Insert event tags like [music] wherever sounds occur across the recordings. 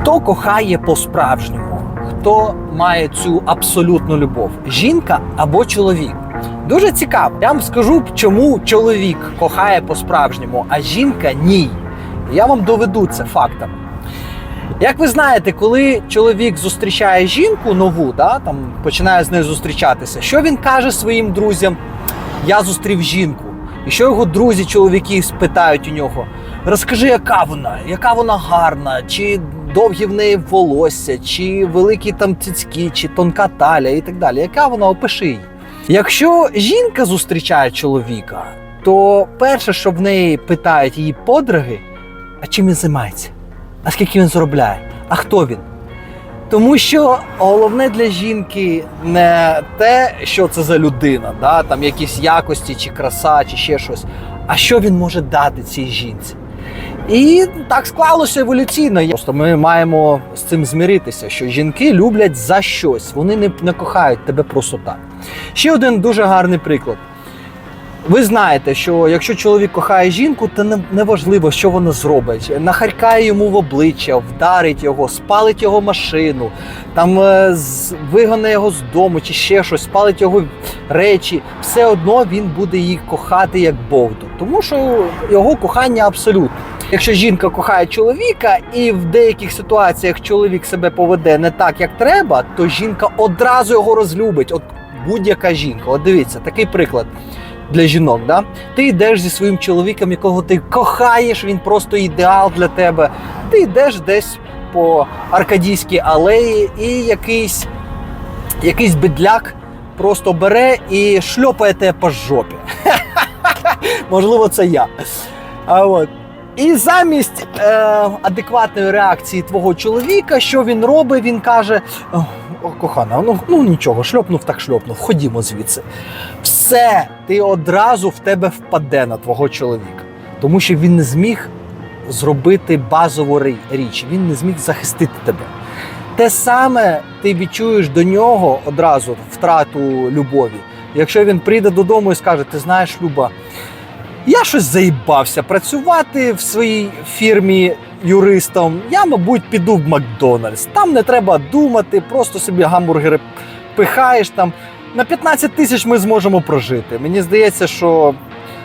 Хто кохає по-справжньому? Хто має цю абсолютну любов? Жінка або чоловік? Дуже цікаво. Я вам скажу, чому чоловік кохає по-справжньому, а жінка ні. Я вам доведу це фактами. Як ви знаєте, коли чоловік зустрічає жінку нову, да, там починає з нею зустрічатися, що він каже своїм друзям? Я зустрів жінку. І що його друзі, чоловіки спитають у нього: розкажи, яка вона, яка вона гарна, чи довгі в неї волосся, чи великі там цицьки, чи тонка талія і так далі. Яка вона опиши її. Якщо жінка зустрічає чоловіка, то перше, що в неї питають її подруги, а чим він займається? А скільки він заробляє? А хто він? Тому що головне для жінки не те, що це за людина, да? там якісь якості, чи краса, чи ще щось, а що він може дати цій жінці. І так склалося еволюційно. Просто ми маємо з цим змиритися, що жінки люблять за щось, вони не, не кохають тебе просто так. Ще один дуже гарний приклад. Ви знаєте, що якщо чоловік кохає жінку, то не- неважливо, що вона зробить. Нахаркає йому в обличчя, вдарить його, спалить його машину, там е, вигоне його з дому чи ще щось, спалить його речі. Все одно він буде її кохати як бовду, тому що його кохання абсолютне. Якщо жінка кохає чоловіка, і в деяких ситуаціях чоловік себе поведе не так, як треба, то жінка одразу його розлюбить. От будь-яка жінка. От дивіться, такий приклад для жінок. Да? Ти йдеш зі своїм чоловіком, якого ти кохаєш, він просто ідеал для тебе. Ти йдеш десь по Аркадійській алеї, і якийсь, якийсь бедляк просто бере і шльопає тебе по жопі. [laughs] Можливо, це я. А от. І замість е, адекватної реакції твого чоловіка, що він робить, він каже: «О, кохана, ну, ну нічого, шльопнув так шльопнув, ходімо звідси. Все, ти одразу в тебе впаде на твого чоловіка. Тому що він не зміг зробити базову річ, він не зміг захистити тебе. Те саме ти відчуєш до нього одразу втрату любові. Якщо він прийде додому і скаже: Ти знаєш, Люба, я щось заїбався працювати в своїй фірмі юристом. Я, мабуть, піду в Макдональдс. Там не треба думати, просто собі гамбургери пихаєш там. На 15 тисяч ми зможемо прожити. Мені здається, що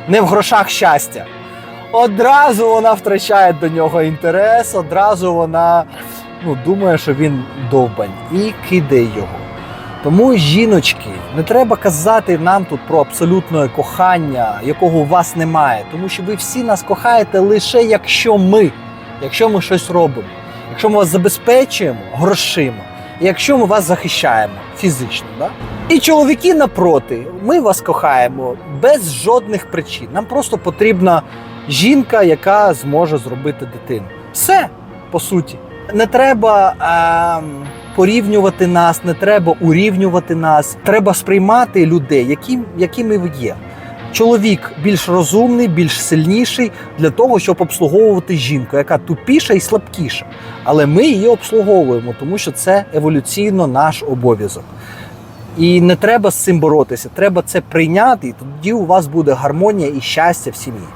не в грошах щастя. Одразу вона втрачає до нього інтерес, одразу вона ну, думає, що він довбань, і кидає його. Тому, жіночки, не треба казати нам тут про абсолютне кохання, якого у вас немає. Тому що ви всі нас кохаєте лише якщо ми, якщо ми щось робимо, якщо ми вас забезпечуємо грошима, якщо ми вас захищаємо фізично. Да? І чоловіки напроти, ми вас кохаємо без жодних причин. Нам просто потрібна жінка, яка зможе зробити дитину. Все по суті. Не треба ем, порівнювати нас, не треба урівнювати нас. Треба сприймати людей, які, якими ви є. Чоловік більш розумний, більш сильніший для того, щоб обслуговувати жінку, яка тупіша і слабкіша. Але ми її обслуговуємо, тому що це еволюційно наш обов'язок. І не треба з цим боротися. Треба це прийняти, і тоді у вас буде гармонія і щастя в сім'ї.